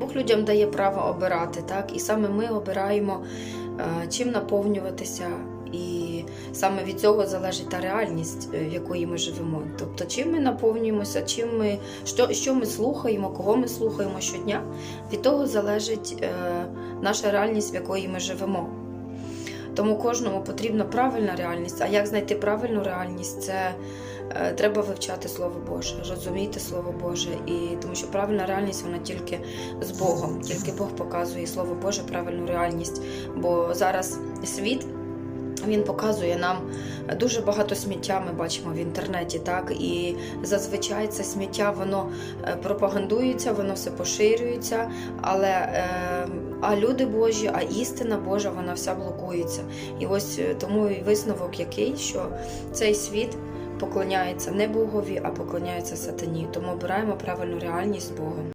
Бог людям дає право обирати, так? І саме ми обираємо, е, чим наповнюватися. І саме від цього залежить та реальність, е, в якої ми живемо. Тобто, чим ми наповнюємося, чим ми, що, що ми слухаємо, кого ми слухаємо щодня, від того залежить е, наша реальність, в якої ми живемо. Тому кожному потрібна правильна реальність. А як знайти правильну реальність? Це е, треба вивчати Слово Боже, розуміти Слово Боже. І тому що правильна реальність вона тільки з Богом, тільки Бог показує Слово Боже правильну реальність. Бо зараз світ. Він показує нам дуже багато сміття. Ми бачимо в інтернеті, так і зазвичай це сміття воно е, пропагандується, воно все поширюється. Але е, а люди Божі, а істина Божа, вона вся блокується. І ось е, тому і висновок який, що цей світ поклоняється не Богові, а поклоняється сатані. Тому обираємо правильну реальність з Богом.